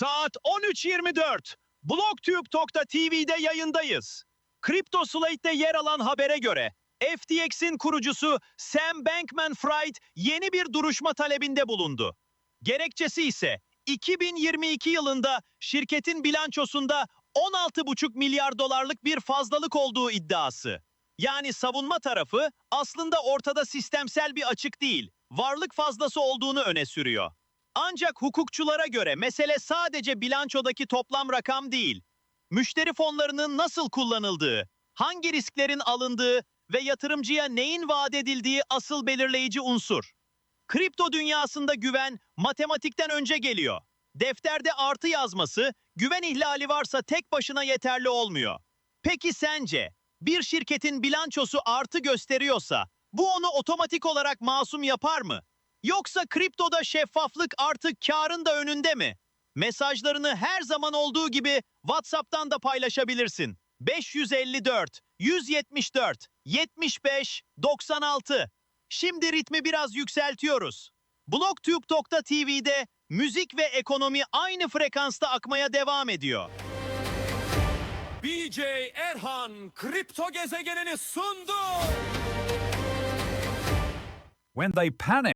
Saat 13.24. BlogTube.tv'de yayındayız. Crypto Slate'de yer alan habere göre FTX'in kurucusu Sam Bankman-Fried yeni bir duruşma talebinde bulundu. Gerekçesi ise 2022 yılında şirketin bilançosunda 16,5 milyar dolarlık bir fazlalık olduğu iddiası. Yani savunma tarafı aslında ortada sistemsel bir açık değil, varlık fazlası olduğunu öne sürüyor. Ancak hukukçulara göre mesele sadece bilançodaki toplam rakam değil. Müşteri fonlarının nasıl kullanıldığı, hangi risklerin alındığı ve yatırımcıya neyin vaat edildiği asıl belirleyici unsur. Kripto dünyasında güven matematikten önce geliyor. Defterde artı yazması, güven ihlali varsa tek başına yeterli olmuyor. Peki sence bir şirketin bilançosu artı gösteriyorsa bu onu otomatik olarak masum yapar mı? Yoksa kriptoda şeffaflık artık karın da önünde mi? Mesajlarını her zaman olduğu gibi WhatsApp'tan da paylaşabilirsin. 554 174 75 96 Şimdi ritmi biraz yükseltiyoruz. Blogtube.tv'de müzik ve ekonomi aynı frekansta akmaya devam ediyor. BJ Erhan kripto gezegenini sundu. When they panic,